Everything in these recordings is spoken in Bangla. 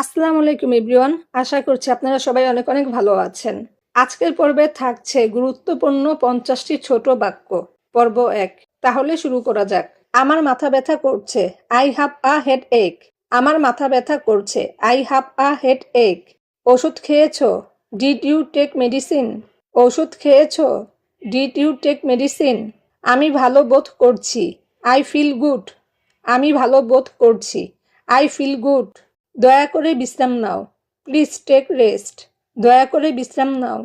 আসসালামু আলাইকুম এভরিওয়ান। আশা করছি আপনারা সবাই অনেক অনেক ভালো আছেন। আজকের পর্বে থাকছে গুরুত্বপূর্ণ পঞ্চাশটি ছোট বাক্য, পর্ব এক। তাহলে শুরু করা যাক। আমার মাথা ব্যথা করছে আই হ্যাভ আ হেড এক আমার মাথা ব্যথা করছে আই হ্যাভ আ হেড এক ওষুধ খেয়েছো? ডিড ইউ টেক মেডিসিন ওষুধ খেয়েছো? ডিড ইউ টেক মেডিসিন আমি ভালো বোধ করছি। আই ফিল গুড আমি ভালো বোধ করছি। আই ফিল গুড দয়া করে বিশ্রাম নাও। প্লিজ টেক রেস্ট দয়া করে বিশ্রাম নাও।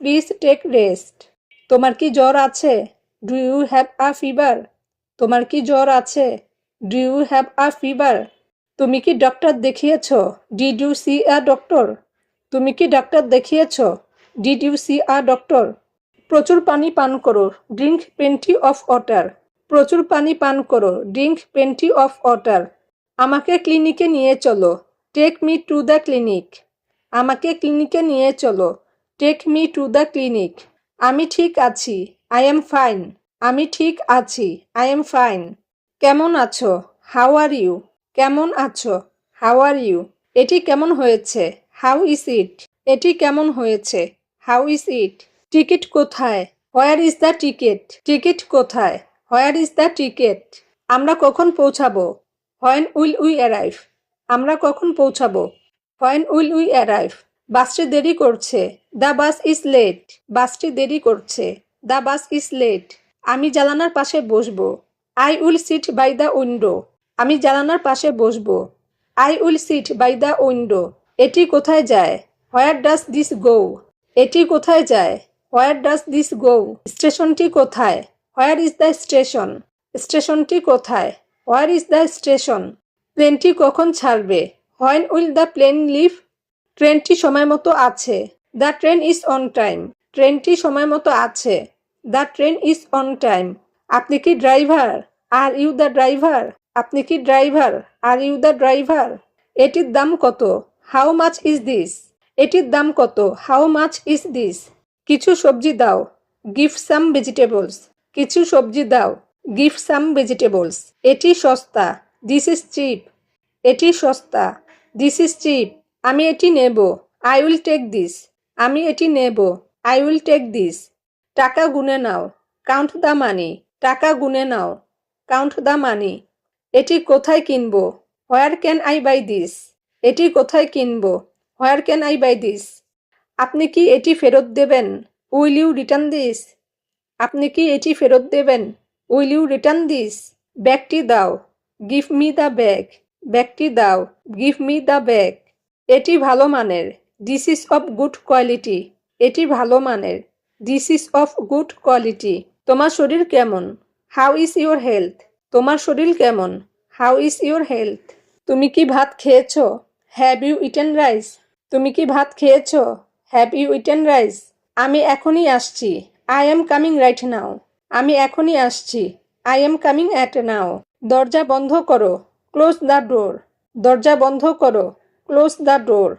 প্লিজ টেক রেস্ট তোমার কি জ্বর আছে? Do you have a fever তোমার কি জ্বর আছে? Do you have a fever তুমি কি doctor দেখিয়েছ? Did you see a doctor তুমি কি doctor দেখিয়েছ? Did you see a doctor প্রচুর পানি পান করো। ড্রিঙ্ক পেন্টি অফ ওয়াটার প্রচুর পানি পান করো। ড্রিঙ্ক পেন্টি অফ ওয়াটার আমাকে ক্লিনিকে নিয়ে চলো। Take me to the clinic আমাকে ক্লিনিকে নিয়ে চলো। Take me to the clinic আমি ঠিক আছি। আই এম ফাইন আমি ঠিক আছি। আই এম ফাইন কেমন আছো? হাউ আর ইউ কেমন আছো? হাউ আর ইউ এটি কেমন হয়েছে? হাউ ইজ ইট এটি কেমন হয়েছে? হাউ ইজ ইট টিকিট কোথায়? Where is the ticket ticket কোথায়? হোয়ার ইজ দ্য টিকিট আমরা কখন পৌঁছাবো? হোয়েন উইল উই অ্যারাইভ আমরা কখন পৌঁছাবো? হোয়েন উইল উই অ্যারাইভ বাসটি দেরি করছে। দ্য বাস ইজ লেট বাসটি দেরি করছে। দ্য বাস ইজ লেট আমি জানালার পাশে বসবো। I will sit by the window আমি জানালার পাশে বসবো। I will sit by the window এটি কোথায় যায়? হোয়ার ডাস দিস গো এটি কোথায় যায়? হোয়ার ডাস দিস গো স্টেশনটি কোথায়? হোয়ার ইজ দ্য স্টেশন স্টেশনটি কোথায়? হোয়ার ইজ দ্য স্টেশন প্লেনটি কখন ছাড়বে? When will the plane leave ট্রেনটি সময় মতো আছে। The train is on time ট্রেনটি সময় মতো আছে। The train is on time আপনি কি driver? Are you the driver আপনি কি driver? Are you the driver এটির দাম কত? হাউ মাছ ইজ দিস এটির দাম কত? হাউ মাছ ইজ দিস কিছু সবজি দাও। গিফট সাম ভেজিটেবলস কিছু সবজি দাও। গিফট সাম ভেজিটেবলস এটি সস্তা। দিস ইজ চিপ এটি সস্তা। দিস ইজ চিপ আমি এটি নেব। আই উইল টেক দিস আমি এটি নেব। আই উইল টেক দিস টাকা গুনে নাও। কাউন্ট দ্য মানি টাকা গুনে নাও। কাউন্ট দ্য মানি এটি কোথায় কিনব? Where can I buy this এটি কোথায় কিনব? Where can I buy this আপনি কি এটি ফেরত দেবেন? উইল ইউ রিটার্ন দিস আপনি কি এটি ফেরত দেবেন? উইল ইউ রিটার্ন দিস ব্যাগটি দাও। গিভ মি দ্য ব্যাগ ব্যাগটি দাও। গিভ মি দ্য ব্যাগ এটি ভালো মানের। This is of good quality এটি ভালো মানের। This is of good quality তোমার শরীর কেমন? হাউ ইজ ইউর হেলথ তোমার শরীর কেমন? হাউ ইজ ইউর হেলথ তুমি কি ভাত খেয়েছ? হ্যাভ ইউ ইটেন রাইস তুমি কি ভাত খেয়েছো? হ্যাভ ইউ ইটেন রাইস আমি এখনই আসছি। I am coming right now আমি এখনই আসছি। I am coming at now দরজা বন্ধ করো। Close the door. দরজা বন্ধ করো। Close the door.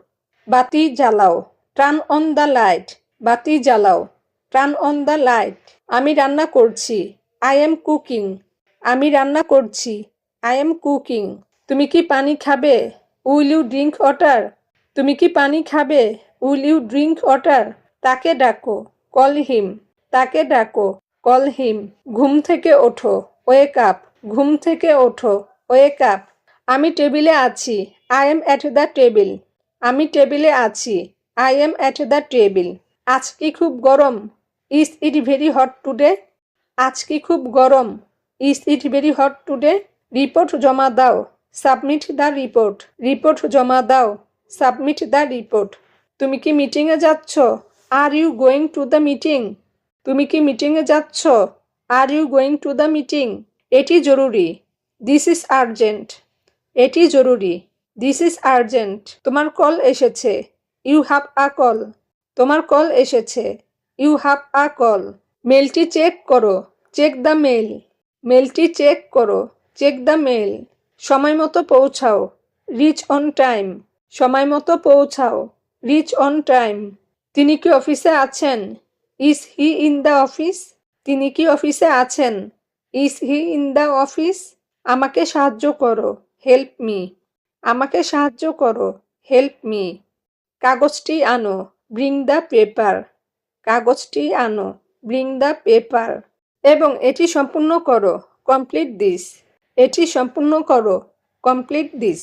বাতি জ্বালাও। Turn on the light. বাতি জ্বালাও। Turn on the light. আমি রান্না করছি। I am cooking. আমি রান্না করছি। I am cooking. তুমি কি পানি খাবে? Will you drink water? তুমি কি পানি খাবে? Will you drink water? তাকে ডাকো। Call him. তাকে ডাকো। Call him. ঘুম থেকে ওঠো। Wake up. ঘুম থেকে ওঠো। Wake up. আমি টেবিলে আছি। I am at the table. আমি টেবিলে আছি। I am at the table. আজ কি খুব গরম? Is it very hot today? আজ কি খুব গরম? Is it very hot today? Report জমা দাও। Submit the report. রিপোর্ট জমা দাও। Submit the report. তুমি কি মিটিংয়ে যাচ্ছ? Are you going to the meeting? তুমি কি মিটিংয়ে যাচ্ছ? Are you going to the meeting? এটি জরুরি। দিস ইজ আর্জেন্ট এটি জরুরি। দিস ইজ আর্জেন্ট তোমার কল এসেছে। ইউ হ্যাভ আ কল তোমার কল এসেছে। ইউ হ্যাভ আ কল মেলটি চেক করো। চেক দ্য মেল মেলটি চেক করো। চেক দ্য মেল সময় মতো পৌঁছাও। রিচ অন টাইম সময় মতো পৌঁছাও। রিচ অন টাইম তিনি কি অফিসে আছেন? Is he in the office তিনি কি অফিসে আছেন? Is he in the office আমাকে সাহায্য করো হেল্প মি আমাকে সাহায্য করো হেল্প মি কাগজটি আনো ব্রিং দ্য পেপার কাগজটি আনো ব্রিং দ্য পেপার এবং এটি সম্পূর্ণ করো কমপ্লিট দিস এটি সম্পূর্ণ করো কমপ্লিট দিস